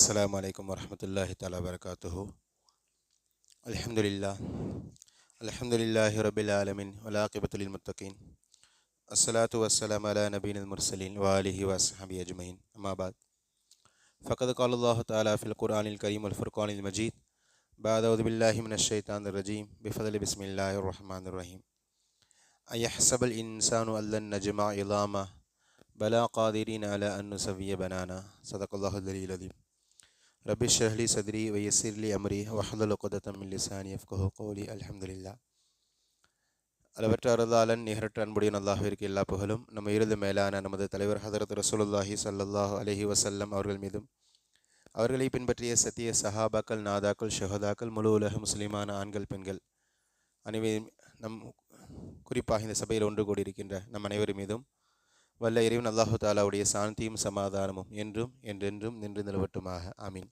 السلام عليكم ورحمة الله تعالى وبركاته. الحمد لله الحمد لله رب العالمين والعاقبة للمتقين. الصلاة والسلام على نبينا المرسلين وآله وصحبه أجمعين. أما بعد. فقد قال الله تعالى في القرآن الكريم والفرقان المجيد بعد أعوذ بالله من الشيطان الرجيم. بفضل بسم الله الرحمن الرحيم. أيحسب الإنسان أن لن نجمع عظامه بلا قادرين على أن نسوي بنانا. صدق الله العلي العظيم. ரபி ஷஹ்லி சத்ரி வயசிர்லி அமரி வஹதுல் குதத்தமில் லிசானி அஃப்கஹு கோலி அலமதுல்லா அளவற்ற அருளாளன் நிகரற்ற அன்புடைய நல்லாஹிற்கு எல்லா புகழும். நம்ம இருந்து மேலான நமது தலைவர் ஹதரத் ரசூலுல்லாஹி சல்லாஹ் அலஹி வசல்லம் அவர்கள் மீதும். அவர்களை பின்பற்றிய சத்திய சஹாபாக்கள் நாதாக்கள் ஷஹதாக்கள் முழு உலக முஸ்லீமான ஆண்கள் பெண்கள் அனைவரும் நம் குறிப்பாக இந்த சபையில் ஒன்று கூடியிருக்கின்ற நம் அனைவரும் மீதும் வல்ல இறைவன் அல்லாஹு தாலாவுடைய சாந்தியும் சமாதானமும் என்றும் என்றென்றும் நின்று நிலவட்டுமாக. ஆமீன்.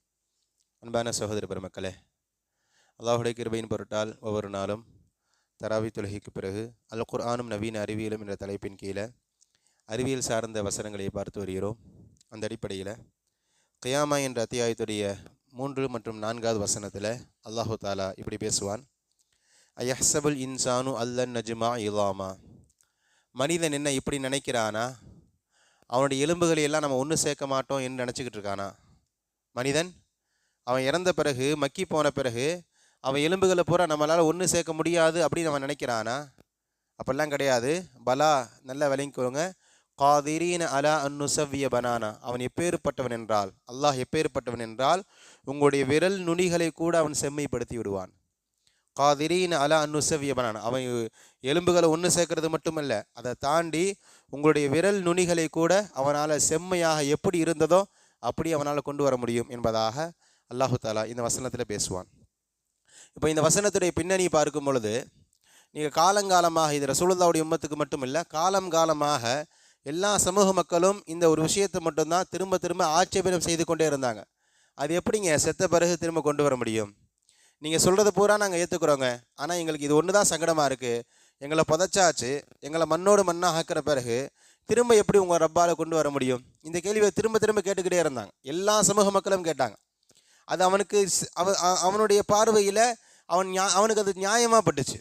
அன்பான சகோதர பெருமக்களே அல்லாஹுடைய கிருபையின் பொருட்டால் ஒவ்வொரு நாளும் தராவி தொழுகைக்கு பிறகு அல் குர்ஆனும் நவீன அறிவியலும் என்ற தலைப்பின் கீழே அறிவியல் சார்ந்த வசனங்களை பார்த்து வருகிறோம். அந்த அடிப்படையில் கயாமா என்ற அத்தியாயத்துடைய மூன்று மற்றும் நான்காவது வசனத்தில் அல்லாஹு தாலா இப்படி பேசுவான். அயஹ்சபுல் இன்சானு அல்லன் நஜ்மா இலாமா? மனிதன் என்ன இப்படி நினைக்கிறானா? அவனுடைய எலும்புகளை எல்லாம் நம்ம ஒன்று சேர்க்க மாட்டோம் என்று நினச்சிக்கிட்டு இருக்கானா? மனிதன் அவன் இறந்த பிறகு மக்கி போன பிறகு அவன் எலும்புகளை பூரா நம்மளால் ஒன்று சேர்க்க முடியாது அப்படின்னு அவன் நினைக்கிறானா? அப்படிலாம் கிடையாது. பலா நல்ல விளங்கிக்கோங்க காதிரீன அலா அன்னுசவ்விய பனானா. அவன் எப்பேறுப்பட்டவன் என்றால் அல்லாஹ் எப்பேறுப்பட்டவன் என்றால் உங்களுடைய விரல் நுனிகளை கூட அவன் செம்மைப்படுத்தி விடுவான். காதிரீன் அலா அன்னுசவ்விய பனான். அவன் எலும்புகளை ஒன்று சேர்க்கறது மட்டுமல்ல அதை தாண்டி உங்களுடைய விரல் நுனிகளை கூட அவனால் செம்மையாக எப்படி இருந்ததோ அப்படி அவனால் கொண்டு வர முடியும் என்பதாக அல்லாஹு தாலா இந்த வசனத்தில் பேசுவான். இப்போ இந்த வசனத்துடைய பின்னணி பார்க்கும் பொழுது நீங்கள் காலங்காலமாக இது ரசூலுல்லாவுடைய உம்மத்துக்கு மட்டும் இல்லை காலம் காலமாக எல்லா சமூக மக்களும் இந்த ஒரு விஷயத்தை மட்டும்தான் திரும்ப திரும்ப ஆட்சேபனம் செய்து கொண்டே இருந்தாங்க. அது எப்படிங்க? செத்த பிறகு திரும்ப கொண்டு வர முடியும்? நீங்கள் சொல்கிறது பூரா நாங்கள் ஏற்றுக்குறோங்க ஆனால் எங்களுக்கு இது ஒன்று தான் சங்கடமாக இருக்குது எங்களை புதைச்சாச்சு. எங்களை மண்ணோடு மண்ணாக ஆக்கிற பிறகு திரும்ப எப்படி உங்கள் ரப்பால் கொண்டு வர முடியும்? இந்த கேள்வியை திரும்ப திரும்ப கேட்டுக்கிட்டே இருந்தாங்க. எல்லா சமூக மக்களும் கேட்டாங்க. அது அவனுக்கு அவ அவனுடைய பார்வையில் அவன் அவனுக்கு அது நியாயமாக பட்டுச்சு.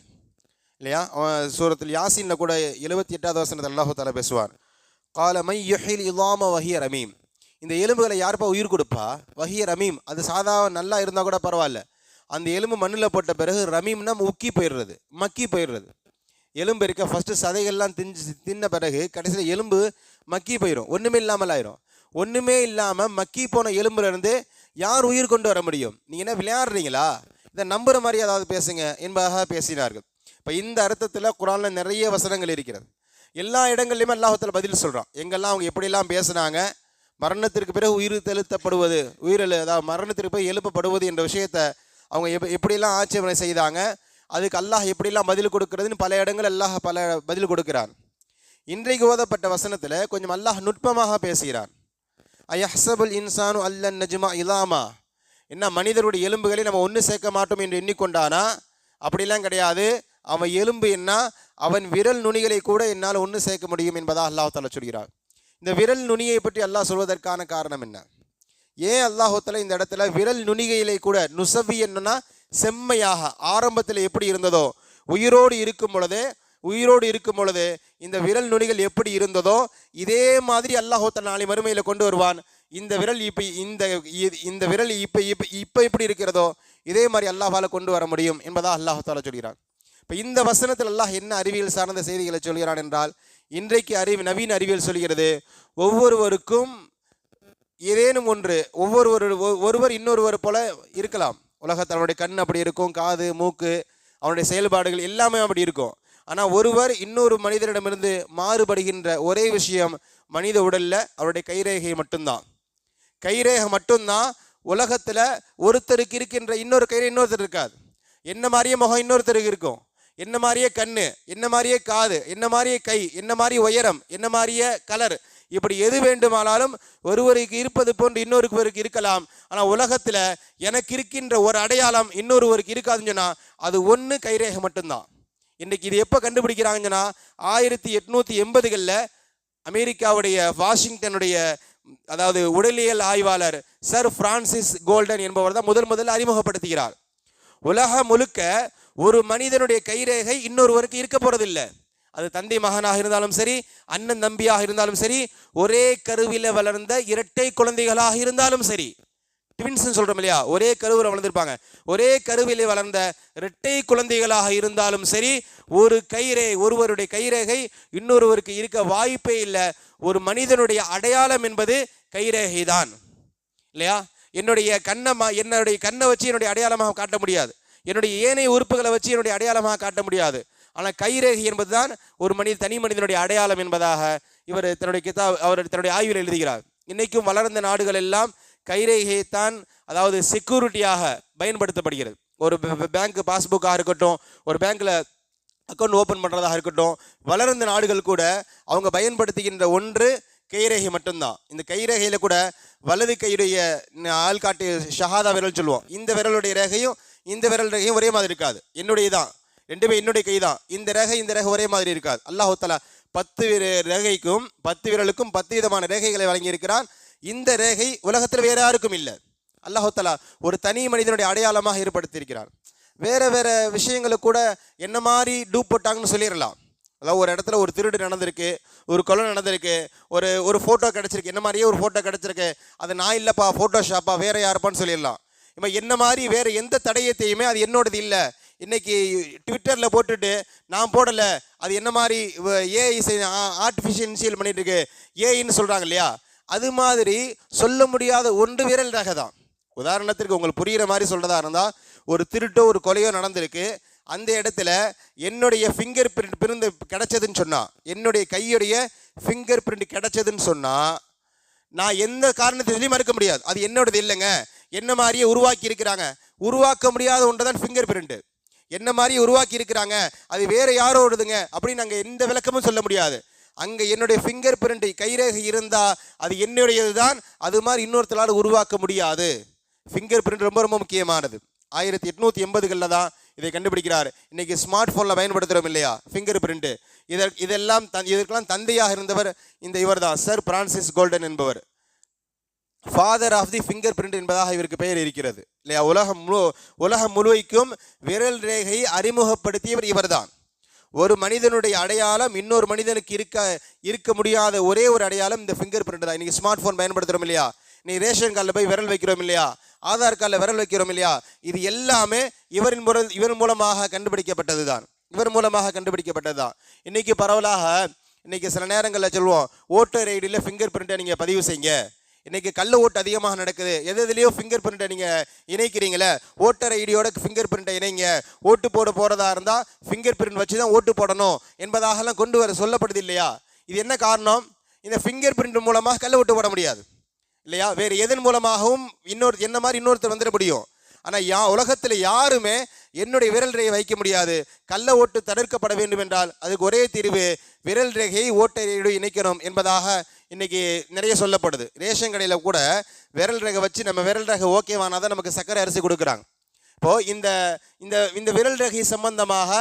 இல்லையா? அவன் சூரத்தில் யாசினில் கூட எழுபத்தி எட்டாவது வசனத்தில் அல்லாஹு தாலா பேசுவார். காலமை யுஹில் இல்லாம வஹிய ரமீம். இந்த எலும்புகளை யாருப்பா உயிர் கொடுப்பா? வஹிய ரமீம். அது சாதா நல்லா இருந்தால் கூட பரவாயில்ல. அந்த எலும்பு மண்ணில் போட்ட பிறகு ரமீம்னா உக்கி போயிடுறது மக்கி போயிடுறது. எலும்பு இருக்க ஃபஸ்ட்டு சதைகள்லாம் திஞ்சு தின்ன பிறகு கடைசியில் எலும்பு மக்கி போயிடும் ஒன்றுமே இல்லாமல் ஆயிரும். ஒன்றுமே இல்லாமல் மக்கி போன எலும்புலேருந்து யார் உயிர் கொண்டு வர முடியும்? நீங்கள் என்ன விளையாடுறீங்களா? இதை நம்புகிற மாதிரி ஏதாவது பேசுங்க என்பதாக பேசினார்கள். இப்போ இந்த அர்த்தத்தில் குரானில் நிறைய வசனங்கள் இருக்கிறது. எல்லா இடங்கள்லையுமே அல்லாஹத்தில் பதில் சொல்கிறான் எங்கெல்லாம் அவங்க எப்படிலாம் பேசுனாங்க? மரணத்திற்கு பிறகு உயிர் தெழுத்தப்படுவது உயிரில் அதாவது மரணத்திற்கு பிறகு எழுப்பப்படுவது என்ற விஷயத்தை அவங்க எப் எப்படிலாம் ஆட்சேபனை செய்தாங்க? அதுக்கு அல்லாஹ் எப்படிலாம் பதில் கொடுக்கறதுன்னு பல இடங்கள் அல்லாஹ் பல பதில் கொடுக்கிறான். இன்றைக்கு ஓதப்பட்ட வசனத்தில் கொஞ்சம் அல்லாஹ் நுட்பமாக பேசுகிறான். அயஹ்சபுல் இன்சானு அல்லன் நஜ்மா இலாமா? என்ன மனிதருடைய எலும்புகளை நம்ம ஒன்று சேர்க்க மாட்டோம் என்று எண்ணிக்கொண்டானா? அப்படிலாம் கிடையாது. அவன் எலும்பு என்ன? அவன் விரல் நுனிகளை கூட என்னால் ஒன்று சேர்க்க முடியும் என்பதாக அல்லாஹ் தாலா சொல்கிறார் இந்த விரல் நுனியை பற்றி அல்லாஹ் சொல்வதற்கான காரணம் என்ன? ஏன் அல்லாஹால இந்த இடத்துல விரல் நுனிகையிலே கூட நுசவி என்னன்னா செம்மையாக ஆரம்பத்தில் எப்படி இருந்ததோ உயிரோடு இருக்கும் பொழுதே உயிரோடு இருக்கும் பொழுது இந்த விரல் நுனிகள் எப்படி இருந்ததோ இதே மாதிரி அல்லாஹோத்தல் நாளை மறுமையில் கொண்டு வருவான். இந்த விரல் இப்போ இந்த இந்த விரல் இப்போ இப்போ இப்போ எப்படி இருக்கிறதோ இதே மாதிரி அல்லாஹால கொண்டு வர முடியும் என்பதாக அல்லாஹால சொல்கிறான். இப்போ இந்த வசனத்தில் அல்லாஹ் என்ன அறிவியல் சார்ந்த செய்திகளை சொல்கிறான் என்றால் இன்றைக்கு அறிவு நவீன அறிவியல் சொல்கிறது ஒவ்வொருவருக்கும் ஏதேனும் ஒன்று ஒவ்வொருவர் ஒ- ஒருவர் இன்னொருவர் போல இருக்கலாம். உலகத்தில் அவனுடைய கண் அப்படி இருக்கும் காது மூக்கு அவனுடைய செயல்பாடுகள் எல்லாமே அப்படி இருக்கும். ஆனால் ஒருவர் இன்னொரு மனிதரிடமிருந்து மாறுபடுகின்ற ஒரே விஷயம் மனித உடலில் அவருடைய கைரேகை மட்டும்தான். கைரேகை மட்டும்தான் உலகத்தில் ஒருத்தருக்கு இருக்கின்ற இன்னொரு கைரேகை இன்னொருத்தர் இருக்காது. என்ன மாதிரியே முகம் இன்னொருத்தருக்கு இருக்கும். என்ன மாதிரியே கண்ணு என்ன மாதிரியே காது என்ன மாதிரியே கை என்ன மாதிரி உயரம் என்ன மாதிரியே கலர் இப்படி எது வேண்டுமானாலும் ஒருவருக்கு இருப்பது போன்று இன்னொருவருக்கு இருக்கலாம். ஆனால் உலகத்தில் எனக்கு இருக்கின்ற ஒரு அடையாளம் இன்னொருவருக்கு இருக்காதுன்னு சொன்னால் அது ஒன்று கைரேகை மட்டும்தான். இன்றைக்கி இது எப்போ கண்டுபிடிக்கிறாங்கன்னு சொன்னால் ஆயிரத்தி எட்நூற்றி எண்பதுகளில் அமெரிக்காவுடைய வாஷிங்டனுடைய அதாவது உடலியல் ஆய்வாளர் சர் பிரான்சிஸ் கோல்டன் என்பவர் தான் முதல் முதல்ல அறிமுகப்படுத்துகிறார். உலகம் முழுக்க ஒரு மனிதனுடைய கைரேகை இன்னொருவருக்கு இருக்க போறதில்லை. அது தந்தை மகனாக இருந்தாலும் சரி அண்ணன் தம்பியாக இருந்தாலும் சரி ஒரே கருவில வளர்ந்த இரட்டை குழந்தைகளாக இருந்தாலும் சரி. ட்வின்ஸ்னு சொல்றோம் இல்லையா? ஒரே கருவில் வளர்ந்துருப்பாங்க. ஒரே கருவிலே வளர்ந்த இரட்டை குழந்தைகளாக இருந்தாலும் சரி ஒரு கைரே ஒருவருடைய கைரேகை இன்னொருவருக்கு இருக்க வாய்ப்பே இல்லை. ஒரு மனிதனுடைய அடையாளம் என்பது கைரேகை தான் இல்லையா? என்னுடைய கண்ணை என்னுடைய கண்ணை வச்சு என்னுடைய அடையாளமாக காட்ட முடியாது. என்னுடைய ஏனைய உறுப்புகளை வச்சு என்னுடைய அடையாளமாக காட்ட முடியாது. ஆனால் கைரேகை என்பதுதான் ஒரு மனித தனி மனிதனுடைய அடையாளம் என்பதாக இவர் தன்னுடைய கிதா அவர் தன்னுடைய ஆய்வில் எழுதுகிறார். இன்றைக்கும் வளர்ந்த நாடுகள் எல்லாம் கைரேகையைத்தான் அதாவது செக்யூரிட்டியாக பயன்படுத்தப்படுகிறது. ஒரு பேங்க் பாஸ்புக்காக இருக்கட்டும் ஒரு பேங்க்கில் அக்கௌண்ட் ஓப்பன் பண்ணுறதாக இருக்கட்டும் வளர்ந்த நாடுகள் கூட அவங்க பயன்படுத்துகின்ற ஒன்று கைரேகை மட்டும்தான். இந்த கைரேகையில் கூட வலது கையுடைய ஆள்காட்டு ஷஹாதா விரல் சொல்லுவோம். இந்த விரலுடைய ரேகையும் இந்த விரல் ரேகையும் ஒரே மாதிரி இருக்காது. என்னுடைய தான் ரெண்டுமே என்னுடைய கை தான் இந்த ரேகை இந்த ரேகை ஒரே மாதிரி இருக்காது. அல்லாஹ் பத்து ரேகைக்கும் பத்து விரலுக்கும் பத்து விதமான ரேகைகளை வழங்கியிருக்கிறான். இந்த ரேகை உலகத்தில் வேற யாருக்கும் இல்லை. அல்லாஹ் ஒரு தனி மனிதனுடைய அடையாளமாக ஏற்படுத்தியிருக்கிறான். வேற வேற விஷயங்களை கூட என்ன மாதிரி டூப் போட்டாங்கன்னு சொல்லிடலாம். அதாவது ஒரு இடத்துல ஒரு திருடு நடந்திருக்கு ஒரு கொலை நடந்திருக்கு ஒரு ஒரு ஃபோட்டோ கிடச்சிருக்கு என்ன மாதிரியே ஒரு ஃபோட்டோ கிடச்சிருக்கு அது நான் இல்லைப்பா ஃபோட்டோ ஷாப்பா வேற யாருப்பான்னு சொல்லிடலாம். இப்போ என்ன மாதிரி வேறு எந்த தடயத்தையுமே அது என்னோடது இல்லை. இன்னைக்கு ட்விட்டரில் போட்டுட்டு நான் போடலை. அது என்ன மாதிரி ஏஐ ஆர்டிஃபிஷியல் இன்சியல் பண்ணிட்டு இருக்கு ஏஐன்னு சொல்கிறாங்க இல்லையா? அது மாதிரி சொல்ல முடியாத ஒன்று விரல் ரக தான். உதாரணத்திற்கு உங்களுக்கு புரிகிற மாதிரி சொல்கிறதா இருந்தால் ஒரு திருட்டோ ஒரு கொலையோ நடந்திருக்கு. அந்த இடத்துல என்னுடைய ஃபிங்கர் பிரிண்ட் பிரிந்து கிடைச்சதுன்னு சொன்னால் என்னுடைய கையுடைய ஃபிங்கர் பிரிண்ட் கிடைச்சதுன்னு சொன்னால் நான் எந்த காரணத்திலையும் மறுக்க முடியாது. அது என்னோடது இல்லைங்க. என்ன மாதிரியே உருவாக்கி இருக்கிறாங்க. உருவாக்க முடியாத ஒன்று தான் ஃபிங்கர் பிரிண்ட்டு என்ன மாதிரி உருவாக்கி இருக்கிறாங்க அது வேற யாரோடதுங்க? அப்படின்னு நாங்கள் எந்த விளக்கமும் சொல்ல முடியாது. அங்கே என்னுடைய ஃபிங்கர் பிரிண்ட் கைரேகை இருந்தால் அது என்னுடையது தான் அது மாதிரி இன்னொருத்தரால் உருவாக்க முடியாது. ஃபிங்கர் பிரிண்ட் ரொம்ப ரொம்ப முக்கியமானது. ஆயிரத்தி எட்நூற்றி எண்பதுகளில் தான் இதை கண்டுபிடிக்கிறார். இன்னைக்கு ஸ்மார்ட் ஃபோனில் பயன்படுத்துகிறோம் இல்லையா? ஃபிங்கர் பிரிண்ட் இதற் இதெல்லாம் தன் இதற்கெல்லாம் தந்தையாக இருந்தவர் இந்த இவர் தான் சர் பிரான்சிஸ் கோல்டன் என்பவர். Father of the finger print என்பதாக இவருக்கு பெயர் இருக்கிறது. இல்லையா? உலகம் முழு உலகம் முழுவைக்கும் விரல் ரேகையை அறிமுகப்படுத்தியவர் இவர்தான். ஒரு மனிதனுடைய அடையாளம் இன்னொரு மனிதனுக்கு இருக்க இருக்க முடியாத ஒரே ஒரு அடையாளம் இந்த ஃபிங்கர் பிரிண்ட் தான். இன்னைக்கு ஸ்மார்ட் ஃபோன் பயன்படுத்துகிறோம் இல்லையா நீ ரேஷன் கார்டில் போய் விரல் வைக்கிறோம் இல்லையா? ஆதார் கார்டில் விரல் வைக்கிறோம் இல்லையா? இது எல்லாமே இவரின் முறை இவர் மூலமாக கண்டுபிடிக்கப்பட்டது தான் இவர் மூலமாக கண்டுபிடிக்கப்பட்டது தான் இன்னைக்கு பரவலாக இன்னைக்கு சில நேரங்களில் சொல்லுவோம் ஓட்டர் ஐடியில் ஃபிங்கர் பிரிண்ட்டை நீங்கள் பதிவு செய்யுங்க. இன்னைக்கு கள்ள ஓட்டு அதிகமாக நடக்குது. எது எதுலேயோ ஃபிங்கர் பிரிண்ட்டை நீங்கள் இணைக்கிறீங்களே ஓட்டர் ஐடியோட ஃபிங்கர் பிரிண்ட்டை இணைங்க. ஓட்டு போட போகிறதா இருந்தால் ஃபிங்கர் பிரிண்ட் வச்சு தான் ஓட்டு போடணும் என்பதாகலாம் கொண்டு வர சொல்லப்படுது இல்லையா? இது என்ன காரணம்? இந்த ஃபிங்கர் பிரிண்ட் மூலமாக கள்ள ஓட்டு போட முடியாது. இல்லையா? வேறு எதன் மூலமாகவும் இன்னொரு என்ன மாதிரி இன்னொருத்தர் வந்துட முடியும்? ஆனால் யா உலகத்தில் யாருமே என்னுடைய விரல் ரேகை வைக்க முடியாது. கள்ள ஓட்டு தவிர்க்கப்பட வேண்டும் என்றால் அதுக்கு ஒரே தீர்வு விரல் ரேகையை ஓட்டையோடு இணைக்கணும் என்பதாக இன்றைக்கி நிறைய சொல்லப்படுது. ரேஷன் கடையில் கூட விரல் ரேகை வச்சு நம்ம விரல் ரேகை ஓகேவானா தான் நமக்கு சர்க்கரை அரிசி கொடுக்குறாங்க. இப்போது இந்த இந்த இந்த விரல் ரேகை சம்பந்தமாக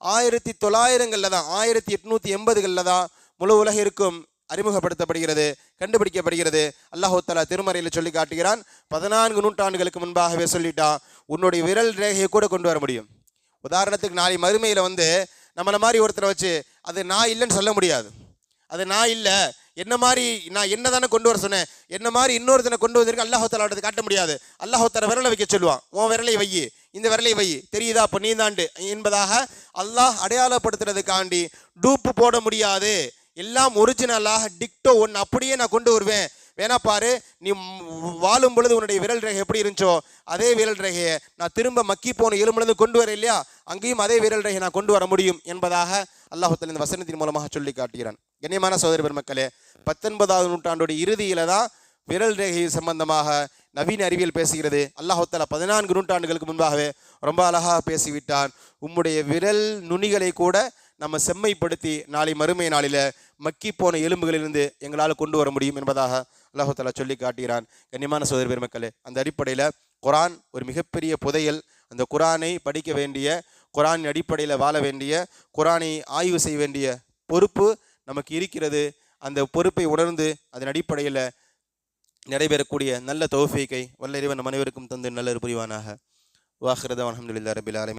ஆயிரத்தி தொள்ளாயிரங்களில் தான் ஆயிரத்தி எட்நூற்றி எண்பதுகளில் தான் முழு உலகிற்கும் அறிமுகப்படுத்தப்படுகிறது கண்டுபிடிக்கப்படுகிறது. அல்லாஹு திருமறையில் சொல்லி காட்டுகிறான் பதினான்கு நூற்றாண்டுகளுக்கு முன்பாகவே சொல்லிட்டான் உன்னுடைய விரல் ரேகையை கூட கொண்டு வர முடியும். உதாரணத்துக்கு நாளை மறுமையில் வந்து நம்மளை மாதிரி ஒருத்தரை வச்சு அது நான் இல்லைன்னு சொல்ல முடியாது. அது நான் இல்லை என்ன மாதிரி நான் என்ன தானே கொண்டு வர சொன்னேன்? என்ன மாதிரி இன்னொருத்தனை கொண்டு வந்திருக்கு? அல்லாஹு காட்ட முடியாது. அல்லாஹு விரலை வைக்க சொல்லுவான். உன் விரலை வை இந்த விரலை வை தெரியுதா? அப்போ நீ தாண்டு. என்பதாக அல்லாஹ் அடையாளப்படுத்துறதுக்காண்டி டூப்பு போட முடியாது. எல்லாம் ஒரிஜினலாக டிக்டோ ஒன்று அப்படியே நான் கொண்டு வருவேன். வேணா பாரு நீ வாழும் பொழுது உன்னுடைய விரல் ரேகை எப்படி இருந்துச்சோ அதே விரல் ரேகையை நான் திரும்ப மக்கி போன எலும்புலேருந்து கொண்டு வர இல்லையா? அங்கேயும் அதே விரல் ரேகை நான் கொண்டு வர முடியும் என்பதாக அல்லாஹுத்தல் இந்த வசனத்தின் மூலமாக சொல்லி காட்டுகிறான். கண்ணியமான சோதரி பெருமக்களே பத்தொன்பதாவது நூற்றாண்டுடைய இறுதியில் தான் விரல் ரேகை சம்பந்தமாக நவீன அறிவியல் பேசுகிறது. அல்லாஹுத்தாலா பதினான்கு நூற்றாண்டுகளுக்கு முன்பாகவே ரொம்ப அழகாக பேசிவிட்டான். உம்முடைய விரல் நுனிகளை கூட நம்ம செம்மைப்படுத்தி நாளை மறுமை நாளில் மக்கி போன எலும்புகளிலிருந்து எங்களால் கொண்டு வர முடியும் என்பதாக அல்லாஹாலா சொல்லி காட்டுகிறான். கண்ணியமான சோதரி பெருமக்களே அந்த அடிப்படையில் குரான் ஒரு மிகப்பெரிய புதையல். அந்த குரானை படிக்க வேண்டிய குரானின் அடிப்படையில் வாழ வேண்டிய குரானை ஆய்வு செய்ய வேண்டிய பொறுப்பு நமக்கு இருக்கிறது. அந்த பொறுப்பை உணர்ந்து அதன் அடிப்படையில் நடைபெறக்கூடிய நல்ல தௌஃபீக்கை வல்ல இறைவன் அனைவருக்கும் தந்து நல்ல புரிவானாக. வாஹிரதா அலமதுல்லா ரபில் ஆலமீன்